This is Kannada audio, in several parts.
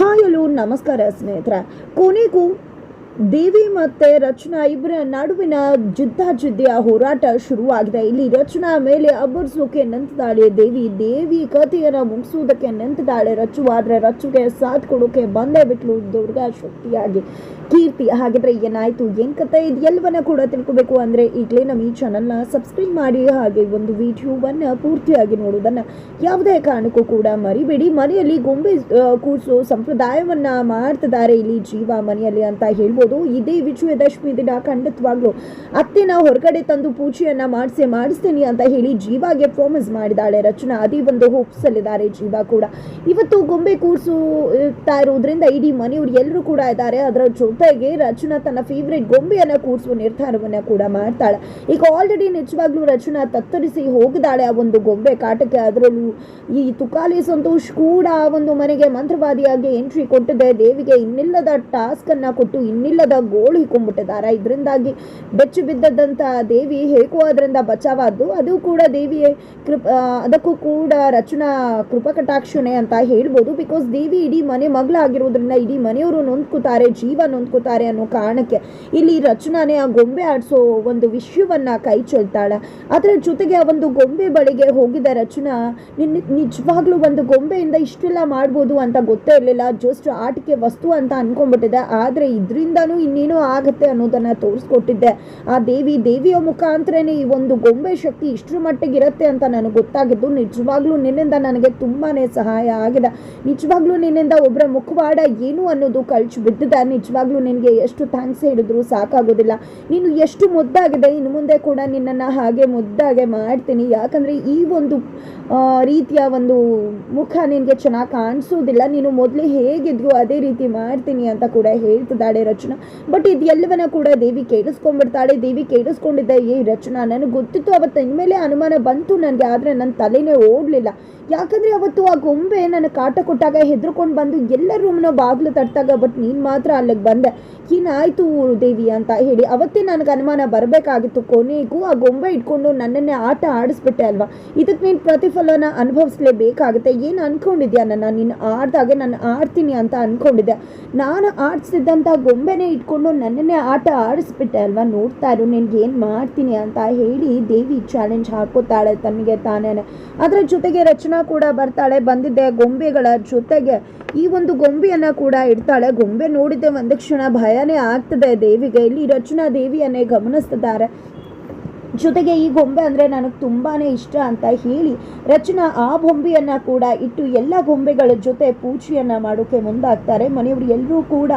ಹಾಯ್ ಹಲೋ ನಮಸ್ಕಾರ ಸ್ನೇಹಿತರೆ ಕೊನೆಗೂ ದೇವಿ ಮತ್ತೆ ರಚನಾ ಇಬ್ಬರ ನಡುವಿನ ಜಿದ್ದಾಜಿದ್ದಿಯ ಹೋರಾಟ ಶುರುವಾಗಿದೆ. ಇಲ್ಲಿ ರಚನಾ ಮೇಲೆ ಅಬ್ಬರಿಸೋಕೆ ನಿಂತಿದ್ದಾಳೆ. ದೇವಿ ದೇವಿ ಕಥೆಯನ್ನ ಮುಗಿಸುವುದಕ್ಕೆ ನಿಂತಿದ್ದಾಳೆ. ರಚು ಆದ್ರೆ ರಚುಗೆ ಸಾಥ್ ಕೊಡೋಕೆ ಬಂದೇ ಬಿಟ್ಲು. ದುರ್ಗಾ ಶಕ್ತಿಯಾಗಿ, ಕೀರ್ತಿ ಹಾಗಿದ್ರೆ ಏನಾಯ್ತು? ಏನ್ ಕತೆ ಇದು? ಎಲ್ಲವನ್ನ ಕೂಡ ತಿಳ್ಕೊಬೇಕು ಅಂದ್ರೆ ಈಗಲೇ ನಮ್ಮ ಈ ಚಾನಲ್ನ ಸಬ್ಸ್ಕ್ರೈಬ್ ಮಾಡಿ. ಹಾಗೆ ಒಂದು ವಿಡಿಯೋವನ್ನ ಪೂರ್ತಿಯಾಗಿ ನೋಡುವುದನ್ನ ಯಾವುದೇ ಕಾರಣಕ್ಕೂ ಕೂಡ ಮರಿಬೇಡಿ. ಮನೆಯಲ್ಲಿ ಗೊಂಬೆ ಕೂರ್ಸೋ ಸಂಪ್ರದಾಯವನ್ನ ಮಾಡ್ತಿದ್ದಾರೆ ಇಲ್ಲಿ ಜೀವ ಮನೆಯಲ್ಲಿ ಅಂತ ಹೇಳ್ಬೋದು. ಇದೇ ವಿಜಯದಶಮಿ ದಿನ ಖಂಡಿತವಾಗ್ಲು. ಅತ್ತೆ, ನಾವು ಹೊರಗಡೆ ತಂದು ಪೂಜೆಯನ್ನ ಮಾಡಿಸಿ ಮಾಡಿಸ್ತೀನಿ ಅಂತ ಹೇಳಿ ಜೀವಾಗೆ ಪ್ರಾಮಿಸ್ ಮಾಡಿದಾಳೆ ರಚನಾ. ಅದೇ ಒಂದು ಹೋಪ್ಸ್ ಅಲ್ಲಿದ್ದಾರೆ ಜೀವ ಕೂಡ. ಇವತ್ತು ಗೊಂಬೆ ಕೂರಿಸುತ್ತಾ ಇರೋದ್ರಿಂದ ಇಡೀ ಮನೆಯವರು ಎಲ್ಲರೂ ಕೂಡ ಇದ್ದಾರೆ. ಅದರ ಜೊತೆಗೆ ರಚನಾ ತನ್ನ ಫೇವ್ರೆಟ್ ಗೊಂಬೆಯನ್ನ ಕೂರಿಸುವ ನಿರ್ಧಾರವನ್ನ ಕೂಡ ಮಾಡ್ತಾಳೆ. ಈಗ ಆಲ್ರೆಡಿ ನಿಜವಾಗ್ಲೂ ರಚನಾ ತತ್ತರಿಸಿ ಹೋಗಿದ್ದಾಳೆ ಆ ಒಂದು ಗೊಂಬೆ ಕಾಟಕ್ಕೆ. ಅದರಲ್ಲೂ ಈ ತುಕಾಲಿ ಸಂತೋಷ್ ಕೂಡ ಆ ಒಂದು ಮನೆಗೆ ಮಂತ್ರವಾದಿಯಾಗಿ ಎಂಟ್ರಿ ಕೊಟ್ಟಿದೆ. ದೇವಿಗೆ ಇನ್ನಿಲ್ಲದ ಟಾಸ್ಕ್ ಅನ್ನ ಕೊಟ್ಟು ಇನ್ನಿಲ್ಲದ ಗೋಳು ಇಕ್ಕೊಂಡ್ಬಿಟ್ಟಿದ್ದಾರೆ ಇದರಿಂದಾಗಿ ಬೆಚ್ಚು ಬಿದ್ದದಂತ ದೇವಿ ಹೇಗೋ ಅದರಿಂದ ಬಚಾವಾದ್ದು. ಅದು ಕೂಡ ದೇವಿಯ ಕೃಪ ಅದಕ್ಕೂ ಕೂಡ ರಚನಾ ಕೃಪಕಟಾಕ್ಷಣೆ ಅಂತ ಹೇಳ್ಬೋದು. ಬಿಕಾಸ್ ದೇವಿ ಇಡೀ ಮನೆ ಮಗಳಾಗಿರೋದ್ರಿಂದ ಇಡೀ ಮನೆಯವರು ನೊಂದ್ಕೋತಾರೆ, ಜೀವ ನೊಂದ್ಕೋತಾರೆ ಅನ್ನೋ ಕಾರಣಕ್ಕೆ ಇಲ್ಲಿ ರಚನಾನೇ ಆ ಗೊಂಬೆ ಆಡಿಸೋ ಒಂದು ವಿಷಯವನ್ನ ಕೈ ಚೆಲ್ತಾಳೆ. ಅದರ ಜೊತೆಗೆ ಆ ಒಂದು ಗೊಂಬೆ ಬಳಿಗೆ ಹೋಗಿದ್ದ ರಚನಾ ನಿನ್ನ ನಿಜವಾಗ್ಲೂ ಒಂದು ಗೊಂಬೆಯಿಂದ ಇಷ್ಟೆಲ್ಲ ಮಾಡ್ಬೋದು ಅಂತ ಗೊತ್ತೇ ಇರಲಿಲ್ಲ. ಜಸ್ಟ್ ಆಟಿಕೆ ವಸ್ತು ಅಂತ ಅನ್ಕೊಂಡ್ಬಿಟ್ಟಿದೆ. ಆದರೆ ಇದರಿಂದನೂ ಇನ್ನೇನೋ ಆಗುತ್ತೆ ಅನ್ನೋದನ್ನ ತೋರಿಸ್ಕೊಟ್ಟಿದ್ದೆ. ಆ ದೇವಿ, ದೇವಿಯ ಮುಖಾಂತರನೇ ಈ ಒಂದು ಗೊಂಬೆ ಶಕ್ತಿ ಇಷ್ಟರ ಮಟ್ಟಿಗೆ ಇರುತ್ತೆ ಅಂತ ನನಗೆ ಗೊತ್ತಾಗಿದ್ದು ನಿಜವಾಗ್ಲೂ ನಿನ್ನಿಂದ ನನಗೆ ತುಂಬಾನೇ ಸಹಾಯ ಆಗಿದೆ. ನಿಜವಾಗ್ಲೂ ನಿನ್ನಿಂದ ಒಬ್ಬರ ಮುಖವಾಡ ಏನು ಅನ್ನೋದು ಕಳ್ಚು ಬಿದ್ದಿದೆ. ನಿಜವಾಗ್ಲೂ ನಿನಗೆ ಎಷ್ಟು ಥ್ಯಾಂಕ್ಸ್ ಹೇಳಿದ್ರು ಸಾಕಾಗೋದಿಲ್ಲ. ನೀನು ಎಷ್ಟು ಮುದ್ದಾಗಿದೆ, ಇನ್ನು ಮುಂದೆ ಕೂಡ ನಿನ್ನನ್ನು ಹಾಗೆ ಮುದ್ದಾಗೆ ಮಾಡ್ತೀನಿ. ಯಾಕಂದರೆ ಈ ಒಂದು ರೀತಿಯ ಒಂದು ಮುಖ ನಿನಗೆ ಚೆನ್ನಾಗಿ ಕಾಣಿಸೋದಿಲ್ಲ. ನೀನು ಮೊದಲೇ ಹೇಗಿದ್ಯೋ ಅದೇ ರೀತಿ ಮಾಡ್ತೀನಿ ಅಂತ ಕೂಡ ಹೇಳ್ತಿದ್ದಾಳೆ ರಚನಾ. ಬಟ್ ಇದೆಲ್ಲವನ್ನ ಕೂಡ ದೇವಿ ಕೇಳಿಸ್ಕೊಂಡ್ಬಿಡ್ತಾಳೆ. ದೇವಿ ಕೇಳಿಸ್ಕೊಂಡಿದ್ದ ಏ ರಚನಾ, ನನಗೆ ಗೊತ್ತಿತ್ತು. ಅವತ್ತು ಇನ್ಮೇಲೆ ಅನುಮಾನ ಬಂತು ನನಗೆ, ಆದರೆ ನನ್ನ ತಲೆನೇ ಓಡಲಿಲ್ಲ. ಯಾಕಂದರೆ ಅವತ್ತು ಆ ಗೊಂಬೆ ನನ್ನ ಕಾಟ ಕೊಟ್ಟಾಗ ಹೆದರ್ಕೊಂಡು ಬಂದು ಎಲ್ಲ ರೂಮ್ನ ಬಾಗಿಲು ತಟ್ಟಾಗ ಬಟ್ ನೀನು ಮಾತ್ರ ಅಲ್ಲಿಗೆ ಬಂದೆ. ಏನಾಯ್ತು ದೇವಿ ಅಂತ ಹೇಳಿ. ಅವತ್ತೇ ನನಗೆ ಅನುಮಾನ ಬರಬೇಕಾಗಿತ್ತು. ಕೊನೆಗೂ ಆ ಗೊಂಬೆ ಇಟ್ಕೊಂಡು ನನ್ನನ್ನೇ ಆಟ ಆಡಿಸ್ಬಿಟ್ಟೆ ಅಲ್ವಾ? ಇದಕ್ಕೆ ನೀನು ಪ್ರತಿಫಲನ ಅನುಭವಿಸ್ಲೇಬೇಕಾಗುತ್ತೆ. ಏನು ಅನ್ಕೊಂಡಿದ್ಯಾ ನನ್ನ? ನೀನು ಆಡ್ದಾಗೆ ನಾನು ಆಡ್ತೀನಿ ಅಂತ ಅನ್ಕೊಂಡಿದ್ದೆ. ನಾನು ಆಡಿಸಿದ್ದಂಥ ಗೊಂಬೆನೇ ಇಟ್ಕೊಂಡು ನನ್ನನ್ನೇ ಆಟ ಆಡಿಸ್ಬಿಟ್ಟೆ ಅಲ್ವಾ? ನೋಡ್ತಾ ಇರು, ನಿನ್ಗೆ ಏನು ಮಾಡ್ತೀನಿ ಅಂತ ಹೇಳಿ ದೇವಿ ಚಾಲೆಂಜ್ ಹಾಕೋತಾಳೆ ತನಗೆ ತಾನೇ ಅದರ ಜೊತೆಗೆ ರಚನಾ ಕೂಡ ಬರ್ತಾಳೆ. ಬಂದಿದ್ದೆ ಗೊಂಬೆಗಳ ಜೊತೆಗೆ. ಈ ಒಂದು ಗೊಂಬೆಯನ್ನು ಕೂಡ ಇಡ್ತಾಳೆ. ಗೊಂಬೆ ನೋಡಿದ್ದೆ ಒಂದು ಕ್ಷಣ ಭಯನೇ ಆಗ್ತದೆ ದೇವಿಗೆ. ಇಲ್ಲಿ ರಚನಾ ದೇವಿಯನ್ನೇ ಗಮನಿಸ್ತಿದ್ದಾರೆ. ಜೊತೆಗೆ ಈ ಗೊಂಬೆ ಅಂದರೆ ನನಗೆ ತುಂಬಾ ಇಷ್ಟ ಅಂತ ಹೇಳಿ ರಚನಾ ಆ ಬೊಂಬೆಯನ್ನು ಕೂಡ ಇಟ್ಟು ಎಲ್ಲ ಗೊಂಬೆಗಳ ಜೊತೆ ಪೂಜೆಯನ್ನು ಮಾಡೋಕ್ಕೆ ಮುಂದಾಗ್ತಾರೆ. ಮನೆಯವರು ಎಲ್ಲರೂ ಕೂಡ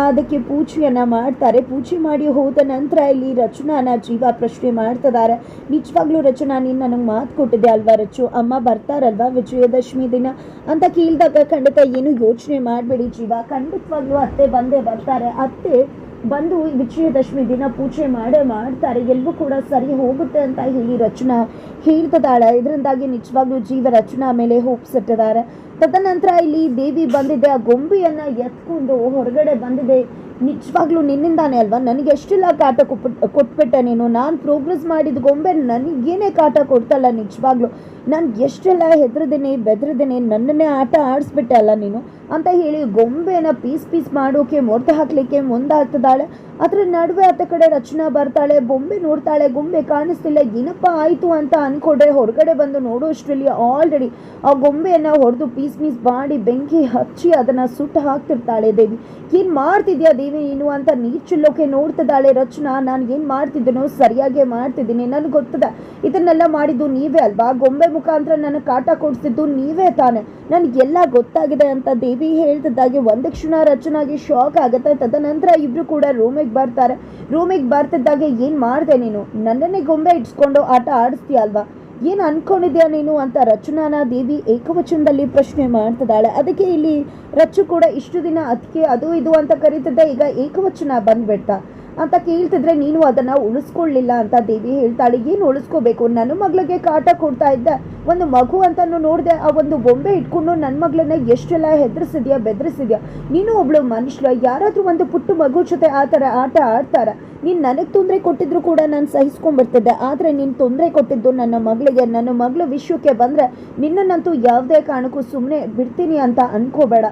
ಅದಕ್ಕೆ ಪೂಜೆಯನ್ನು ಮಾಡ್ತಾರೆ. ಪೂಜೆ ಮಾಡಿ ಹೋದ ನಂತರ ಇಲ್ಲಿ ರಚನಾನ ಜೀವ ಪ್ರಶ್ನೆ ಮಾಡ್ತಿದ್ದಾರೆ. ನಿಜವಾಗ್ಲೂ ರಚನಾ, ನೀನು ನನಗೆ ಮಾತು ಕೊಟ್ಟಿದೆ ಅಲ್ವಾ ರಚು? ಅಮ್ಮ ಬರ್ತಾರಲ್ವಾ ವಿಜಯದಶಮಿ ದಿನ? ಅಂತ ಕೇಳಿದಾಗ ಖಂಡಿತ ಏನು ಯೋಚನೆ ಮಾಡಬೇಡಿ ಜೀವ. ಖಂಡಿತವಾಗ್ಲೂ ಅತ್ತೆ ಬಂದೇ ಬರ್ತಾರೆ. ಅತ್ತೆ ಬಂದು ವಿಜಯದಶಮಿ ದಿನ ಪೂಜೆ ಮಾಡೇ ಮಾಡ್ತಾರೆ. ಎಲ್ಲವೂ ಕೂಡ ಸರಿ ಹೋಗುತ್ತೆ ಅಂತ ಹೇಳಿ ರಚನಾ ಹೇಳ್ತದಾಳೆ ಇದರಿಂದಾಗಿ ನಿಜವಾಗ್ಲೂ ಜೀವ ರಚನಾ ಮೇಲೆ ಹೋಪ್ಸ್ ಇಟ್ಟಿದ್ದಾರೆ ತದನಂತರ ಇಲ್ಲಿ ದೇವಿ ಬಂದಿದೆ, ಆ ಗೊಂಬೆಯನ್ನ ಎತ್ಕೊಂಡು ಹೊರಗಡೆ ಬಂದಿದೆ. ನಿಜವಾಗ್ಲೂ ನಿನ್ನಿಂದಾನೆ ಅಲ್ವಾ? ನನಗೆ ಎಷ್ಟೆಲ್ಲ ಕಾಟ ಕೊಟ್ಬಿಟ್ಟ ನೀನು. ನಾನು ಪ್ರೋಗ್ರೆಸ್ ಮಾಡಿದ ಗೊಂಬೆ ನನಗೇನೇ ಕಾಟ ಕೊಡ್ತಲ್ಲ ನಿಜವಾಗ್ಲೂ. ನಾನು ಎಷ್ಟೆಲ್ಲ ಹೆದರ್ದೇನೆ ಬೆದರ್ದೇನೆ ನನ್ನನ್ನೇ ಆಟ ಆಡಿಸ್ಬಿಟ್ಟೆ ಅಲ್ಲ ನೀನು. ಅಂತ ಹೇಳಿ ಗೊಂಬೆನ ಪೀಸ್ ಪೀಸ್ ಮಾಡೋಕೆ, ಮೊರ್ತ ಹಾಕ್ಲಿಕ್ಕೆ ಮುಂದಾಗ್ತದಾಳೆ ಅದರ ನಡುವೆ ಆತ ಕಡೆ ರಚನಾ ಬರ್ತಾಳೆ ಗೊಂಬೆ ನೋಡ್ತಾಳೆ, ಗೊಂಬೆ ಕಾಣಿಸ್ತಿಲ್ಲ. ಏನಪ್ಪ ಆಯಿತು ಅಂತ ಅನ್ಕೊಂಡ್ರೆ ಹೊರಗಡೆ ಬಂದು ನೋಡೋಷ್ಟರಲ್ಲಿ ಆಲ್ರೆಡಿ ಆ ಗೊಂಬೆಯನ್ನು ಹೊಡೆದು ಪೀಸ್ ಪೀಸ್ ಮಾಡಿ ಬೆಂಕಿ ಹಚ್ಚಿ ಅದನ್ನ ಸುಟ್ಟು ಹಾಕ್ತಿರ್ತಾಳೆ ದೇವಿ. ಏನ್ ಮಾಡ್ತಿದ್ಯಾ ದೇವಿ ನೀನು ಅಂತ ನೀರು ನೋಡ್ತಿದ್ದಾಳೆ ರಚನಾ. ನಾನು ಏನು ಮಾಡ್ತಿದ್ದೀನೋ ಸರಿಯಾಗೇ ಮಾಡ್ತಿದ್ದೀನಿ. ನನಗೆ ಗೊತ್ತದ. ಇದನ್ನೆಲ್ಲ ಮಾಡಿದ್ದು ನೀವೇ ಅಲ್ವಾ? ಗೊಂಬೆ ಮುಖಾಂತರ ನನಗೆ ಕಾಟ ಕೊಡ್ಸಿದ್ದು ನೀವೇ ತಾನೆ. ನನಗೆಲ್ಲ ಗೊತ್ತಾಗಿದೆ ಅಂತ ದೇವಿ ಹೇಳ್ತಿದ್ದಾಗೆ. ಒಂದು ಕ್ಷಣ ರಚನಾಗಿ ಶಾಕ್ ಆಗುತ್ತೆ. ತದನಂತರ ಇಬ್ರು ಕೂಡ ರೂಮಿಗೆ ಬರ್ತಾರೆ. ರೂಮಿಗೆ ಬರ್ತಿದ್ದಾಗೆ ಏನ್ ಮಾಡಿದೆ ನೀನು? ನನ್ನನ್ನೇ ಗೊಂಬೆ ಇಟ್ಸ್ಕೊಂಡು ಆಟ ಆಡಿಸ್ತೀಯ ಅಲ್ವಾ? ಏನು ಅನ್ಕೊಂಡಿದ್ಯಾ ನೀನು ಅಂತ ರಚನಾನ ದೇವಿ ಏಕವಚನದಲ್ಲಿ ಪ್ರಶ್ನೆ ಮಾಡ್ತಿದ್ದಾಳೆ. ಅದಕ್ಕೆ ಇಲ್ಲಿ ರಚು ಕೂಡ ಇಷ್ಟು ದಿನ ಅದಕ್ಕೆ ಅದು ಇದು ಅಂತ ಕರೀತಿದ್ದ. ಈಗ ಏಕವಚನ ಬಂದ್ಬಿಡ್ತಾ. ಅಂತ ಕೇಳ್ತಿದ್ರೆ ನೀನು ಅದನ್ನ ಉಳಿಸ್ಕೊಳ್ಳಿಲ್ಲ ಅಂತ ದೇವಿ ಹೇಳ್ತಾಳೆ. ಏನು ಉಳಿಸ್ಕೋಬೇಕು? ನನ್ನ ಮಗಳಿಗೆ ಕಾಟ ಕೊಡ್ತಾ ಇದ್ದೆ ಒಂದು ಮಗು ಅಂತಾನು ನೋಡಿದೆ, ಆ ಒಂದು ಬೊಂಬೆ ಇಟ್ಕೊಂಡು ನನ್ನ ಮಗಳನ್ನ ಎಷ್ಟೆಲ್ಲ ಹೆದರ್ಸಿದ್ಯಾ, ಬೆದರಿಸಿದ್ಯಾ? ನೀನು ಒಬ್ಳು ಮನುಷ್ಯ, ಯಾರಾದರೂ ಒಂದು ಪುಟ್ಟ ಮಗು ಜೊತೆ ಆ ಥರ ಆಟ ಆಡ್ತಾರ? ನೀನು ನನಗೆ ತೊಂದರೆ ಕೊಟ್ಟಿದ್ರು ಕೂಡ ನಾನು ಸಹಿಸ್ಕೊಂಡ್ಬಿಡ್ತಿದ್ದೆ. ಆದರೆ ನೀನು ತೊಂದರೆ ಕೊಟ್ಟಿದ್ದು ನನ್ನ ಮಗಳಿಗೆ. ನನ್ನ ಮಗಳು ವಿಶ್ವಕ್ಕೆ ಬಂದರೆ ನಿನ್ನನ್ನಂತೂ ಯಾವುದೇ ಕಾರಣಕ್ಕೂ ಸುಮ್ಮನೆ ಬಿಡ್ತೀನಿ ಅಂತ ಅನ್ಕೋಬೇಡ.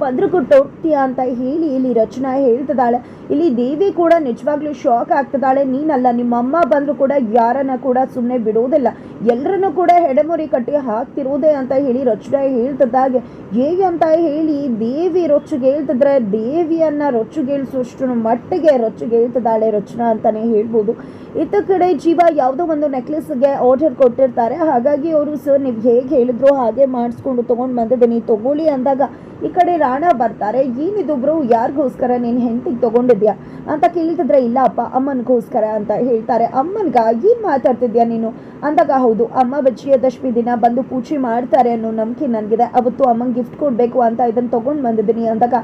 ಪದ್ರ ಕೊಟ್ಟು ಅಂತ ಹೇಳಿ ಇಲ್ಲಿ ರಚನಾ ಹೇಳ್ತಿದ್ದಾಳೆ. ಇಲ್ಲಿ ದೇವಿ ಕೂಡ ನಿಜವಾಗ್ಲೂ ಶಾಕ್ ಆಗ್ತಿದ್ದಾಳೆ. ನೀನಲ್ಲ ನಿಮ್ಮ ಅಮ್ಮ ಬಂದರೂ ಕೂಡ ಯಾರನ್ನ ಕೂಡ ಸುಮ್ಮನೆ ಬಿಡೋದಿಲ್ಲ. ಎಲ್ಲರನ್ನೂ ಕೂಡ ಹೆಡೆಮುರಿ ಕಟ್ಟಿ ಹಾಕ್ತಿರೋದೆ ಅಂತ ಹೇಳಿ ರಚನಾ ಹೇಳ್ತಿದ್ದಾಗೆ. ಹೇಗೆ ಅಂತ ಹೇಳಿ ದೇವಿ ರೊಚ್ಚಿಗೆ ಹೇಳ್ತಿದ್ರೆ ದೇವಿಯನ್ನ ರೊಚ್ಚಿಗೇಳಿಸುವಷ್ಟು ಮಟ್ಟಿಗೆ ರೊಚ್ಚಿಗೇಳ್ತಿದ್ದಾಳೆ ರಚನಾ ಅಂತಾನೆ ಹೇಳ್ಬೋದು. ಇತ್ತ ಕಡೆ ಜೀವ ಯಾವುದೋ ಒಂದು ನೆಕ್ಲೆಸ್ಗೆ ಆರ್ಡರ್ ಕೊಟ್ಟಿರ್ತಾರೆ. ಹಾಗಾಗಿ ಅವರು, ಸರ್, ನೀವು ಹೇಗೆ ಹೇಳಿದ್ರು ಹಾಗೆ ಮಾಡಿಸ್ಕೊಂಡು ತೊಗೊಂಡು ಬಂದಿದ್ದೀನಿ. ತಗೊಳ್ಳಿ ಅಂದಾಗ ಈ ಕಡೆ ರಾಣ ಬರ್ತಾರೆ ಏನಿದು ಬ್ರೋ ಯಾರಿಗೋಸ್ಕರ ನೀನು ಹೆಂಡತಿಗೆ ತೊಗೊಂಡಿದ್ಯಾ ಅಂತ ಕೇಳ್ತಿದ್ರೆ ಇಲ್ಲ ಅಪ್ಪ ಅಮ್ಮನಿಗೋಸ್ಕರ ಅಂತ ಹೇಳ್ತಾರೆ. ಅಮ್ಮನ್ಗ ಏನ್ ಮಾತಾಡ್ತಿದ್ಯಾ ನೀನು? ಅಂದಾಗ, ಹೌದು, ಅಮ್ಮ ವಿಜಯದಶಮಿ ದಿನ ಬಂದು ಪೂಜೆ ಮಾಡ್ತಾರೆ ಅನ್ನೋ ನಂಬಿಕೆ ನನಗಿದೆ. ಅವತ್ತು ಅಮ್ಮಂಗೆ ಗಿಫ್ಟ್ ಕೊಡ್ಬೇಕು ಅಂತ ಇದನ್ನು ತೊಗೊಂಡು ಬಂದಿದ್ದೀನಿ. ಅಂದಾಗ,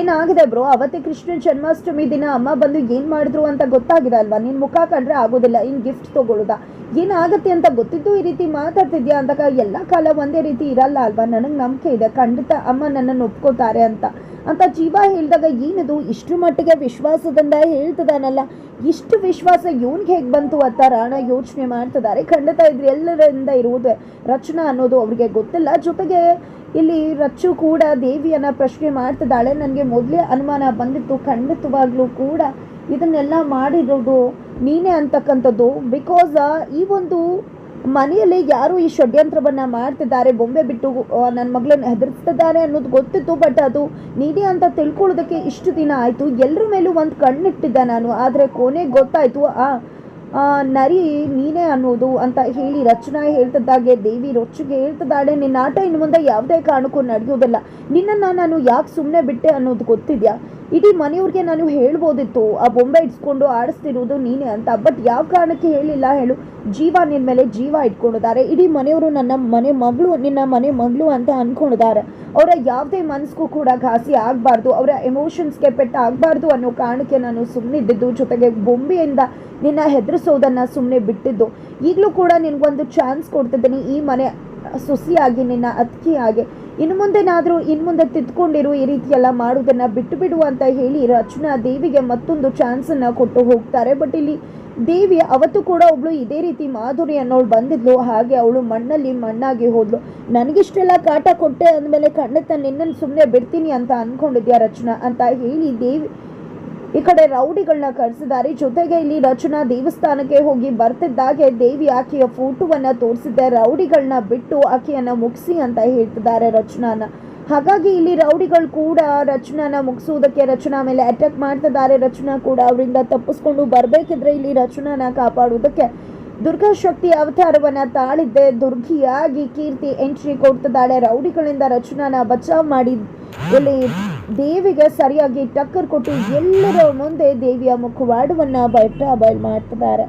ಏನಾಗಿದೆ ಬ್ರೋ? ಅವತ್ತೇ ಕೃಷ್ಣ ಜನ್ಮಾಷ್ಟಮಿ ದಿನ ಅಮ್ಮ ಬಂದು ಏನು ಮಾಡಿದ್ರು ಅಂತ ಗೊತ್ತಾಗಿದೆ ಅಲ್ವಾ? ನಿನ್ನ ಮುಖ ಕಂಡ್ರೆ ಆಗೋದಿಲ್ಲ ಇನ್ನು ಗಿಫ್ಟ್ ತೊಗೊಳ್ಳೋದಾ ಏನಾಗುತ್ತೆ ಅಂತ ಗೊತ್ತಿದ್ದು ಈ ರೀತಿ ಮಾತಾಡ್ತಿದ್ಯಾ? ಅಂದಾಗ, ಎಲ್ಲ ಕಾಲ ಒಂದೇ ರೀತಿ ಇರಲ್ಲ ಅಲ್ವಾ? ನನಗೆ ನಂಬಿಕೆ ಇದೆ. ಖಂಡಿತ ಅಮ್ಮ ನನ್ನನ್ನು ಒಪ್ಕೋತಾರೆ ಅಂತ. ಅಂತ ಜೀವ ಹೇಳಿದಾಗ ಏನದು? ಇಷ್ಟು ಮಟ್ಟಿಗೆ ವಿಶ್ವಾಸದಿಂದ ಹೇಳ್ತಿದಾನಲ್ಲ ಇಷ್ಟು ವಿಶ್ವಾಸ ಇವನ್ಗೆ ಹೇಗೆ ಬಂತು ಅಂತ ರಾಣ ಯೋಚನೆ ಮಾಡ್ತಿದ್ದಾರೆ. ಖಂಡಿತ ಇದ್ರ ಎಲ್ಲರಿಂದ ಇರುವುದೇ ರಚನಾ ಅನ್ನೋದು ಅವ್ರಿಗೆ ಗೊತ್ತಿಲ್ಲ. ಜೊತೆಗೆ ಇಲ್ಲಿ ರಚ್ಚು ಕೂಡ ದೇವಿಯನ್ನ ಪ್ರಶ್ನೆ ಮಾಡ್ತಿದ್ದಾಳೆ. ನನಗೆ ಮೊದಲೇ ಅನುಮಾನ ಬಂದಿತ್ತು. ಖಂಡಿತವಾಗ್ಲೂ ಕೂಡ ಇದನ್ನೆಲ್ಲ ಮಾಡಿರೋದು ನೀನೇ ಅಂತಕ್ಕಂಥದ್ದು. ಬಿಕಾಸ್ ಈ ಒಂದು ಮನೆಯಲ್ಲಿ ಯಾರು ಈ ಷಡ್ಯಂತ್ರವನ್ನು ಮಾಡ್ತಿದ್ದಾರೆ? ಬೊಂಬೆ ಬಿಟ್ಟು ನನ್ನ ಮಗಳನ್ನ ಹೆದರ್ಸ್ತಿದ್ದಾರೆ ಅನ್ನೋದು ಗೊತ್ತಿತ್ತು ಬಟ್ ಅದು ನೀಡಿ ಅಂತ ತಿಳ್ಕೊಳ್ಳೋದಕ್ಕೆ ಇಷ್ಟು ದಿನ ಆಯಿತು. ಎಲ್ಲರ ಮೇಲೂ ಒಂದು ಕಣ್ಣಿಟ್ಟಿದ್ದೆ ನಾನು, ಆದರೆ ಕೊನೆಗೆ ಗೊತ್ತಾಯಿತು, ಆ ನರಿ ನೀನೇ ಅನ್ನೋದು ಅಂತ ಹೇಳಿ ರಚನಾ ಹೇಳ್ತಿದ್ದಾಗೆ, ದೇವಿ ರೊಚ್ಚಿಗೆ ಹೇಳ್ತಿದ್ದಾಳೆ, ನಿನ್ನ ಆಟ ಇನ್ನು ಮುಂದೆ ಯಾವುದೇ ಕಾರಣಕ್ಕೂ ನಡೆಯೋದಿಲ್ಲ. ನಿನ್ನನ್ನು ನಾನು ಯಾಕೆ ಸುಮ್ಮನೆ ಬಿಟ್ಟೆ ಅನ್ನೋದು ಗೊತ್ತಿದ್ಯಾ? ಇಡೀ ಮನೆಯವ್ರಿಗೆ ನಾನು ಹೇಳ್ಬೋದಿತ್ತು, ಆ ಬೊಂಬೆ ಇಟ್ಸ್ಕೊಂಡು ಆಡಿಸ್ತಿರೋದು ನೀನೇ ಅಂತ. ಬಟ್ ಯಾವ ಕಾರಣಕ್ಕೆ ಹೇಳಿಲ್ಲ ಹೇಳು. ಜೀವ ನಿನ್ನ ಮೇಲೆ ಜೀವ ಇಟ್ಕೊಂಡಿದ್ದಾರೆ. ಇಡೀ ಮನೆಯವರು ನನ್ನ ಮನೆ ಮಗಳು, ನಿನ್ನ ಮನೆ ಮಗಳು ಅಂತ ಅನ್ಕೊಂಡಿದ್ದಾರೆ. ಅವರ ಯಾವುದೇ ಮನಸ್ಸಿಗೂ ಕೂಡ ಘಾಸಿ ಆಗಬಾರ್ದು. ಅವರ ಎಮೋಷನ್ಸ್ಗೆ ಪೆಟ್ಟ ಆಗಬಾರ್ದು ಅನ್ನೋ ಕಾರಣಕ್ಕೆ ನಾನು ಸುಮ್ಮನಿದ್ದಿದ್ದು ಜೊತೆಗೆ ಬೊಂಬೆಯಿಂದ ನಿನ್ನ ಹೆದರಿಸೋದನ್ನು ಸುಮ್ಮನೆ ಬಿಟ್ಟಿದ್ದು. ಈಗಲೂ ಕೂಡ ನಿನಗೊಂದು ಚಾನ್ಸ್ ಕೊಡ್ತಿದ್ದೀನಿ. ಈ ಮನೆ ಸೊಸಿಯಾಗಿ, ನಿನ್ನ ಅತ್ತಿಗೆಯಾಗಿ ಇನ್ನು ಮುಂದೆನಾದರೂ ಇನ್ನು ಮುಂದೆ ತಿದ್ಕೊಂಡಿರು, ಈ ರೀತಿಯೆಲ್ಲ ಮಾಡೋದನ್ನು ಬಿಟ್ಟು ಬಿಡು ಅಂತ ಹೇಳಿ ರಚನಾ ದೇವಿಗೆ ಮತ್ತೊಂದು ಚಾನ್ಸನ್ನು ಕೊಟ್ಟು ಹೋಗ್ತಾರೆ. ಬಟ್ ಇಲ್ಲಿ ದೇವಿ ಅವತ್ತು ಕೂಡ ಒಬ್ಳು ಇದೇ ರೀತಿ ಮಾಧುರಿ ಅನ್ನೋಳು ಬಂದಿದ್ಲು. ಹಾಗೆ ಅವಳು ಮಣ್ಣಲ್ಲಿ ಮಣ್ಣಾಗಿ ಹೋದ್ಲು. ನನಗಿಷ್ಟೆಲ್ಲ ಕಾಟ ಕೊಟ್ಟೆ ಅಂದಮೇಲೆ ಖಂಡಿತ ನಿನ್ನನ್ನು ಸುಮ್ಮನೆ ಬಿಡ್ತೀನಿ ಅಂತ ಅಂದ್ಕೊಂಡಿದ್ಯಾ ರಚನಾ ಅಂತ ಹೇಳಿ ದೇವಿ ಈ ಕಡೆ ರೌಡಿಗಳನ್ನ ಕರೆಸಿದ್ದಾರೆ. ಜೊತೆಗೆ ಇಲ್ಲಿ ರಚನಾ ದೇವಸ್ಥಾನಕ್ಕೆ ಹೋಗಿ ಬರ್ತಿದ್ದಾಗೆ ದೇವಿ ಆಕೆಯ ಫೋಟೋವನ್ನ ತೋರಿಸಿದ್ದೆ. ರೌಡಿಗಳನ್ನ ಬಿಟ್ಟು ಆಕೆಯನ್ನ ಮುಗಿಸಿ ಅಂತ ಹೇಳ್ತಿದ್ದಾರೆ ರಚನಾನ. ಹಾಗಾಗಿ ಇಲ್ಲಿ ರೌಡಿಗಳು ಕೂಡ ರಚನಾನ ಮುಗಿಸುವುದಕ್ಕೆ ರಚನಾ ಮೇಲೆ ಅಟ್ಯಾಕ್ ಮಾಡ್ತಿದ್ದಾರೆ. ರಚನಾ ಕೂಡ ಅವರಿಂದ ತಪ್ಪಿಸ್ಕೊಂಡು ಬರಬೇಕಿದ್ರೆ ಇಲ್ಲಿ ರಚನಾನ ಕಾಪಾಡುವುದಕ್ಕೆ ದುರ್ಗಾ ಶಕ್ತಿ ಅವತಾರವನ್ನ ತಾಳಿದ್ದೆ. ದುರ್ಗಿಯಾಗಿ ಕೀರ್ತಿ ಎಂಟ್ರಿ ಕೊಡ್ತಿದ್ದಾಳೆ. ರೌಡಿಗಳಿಂದ ರಚನಾನ ಬಚಾವ್ ಮಾಡಿ ಇಲ್ಲಿ ದೇವಿಗೆ ಸರಿಯಾಗಿ ಟಕ್ಕರ್ ಕೊಟ್ಟು ಎಲ್ಲರ ಮುಂದೆ ದೇವಿಯ ಮುಖವಾಡವನ್ನ ಬಯಟ ಬಯಲು ಮಾಡ್ತಿದ್ದಾರೆ.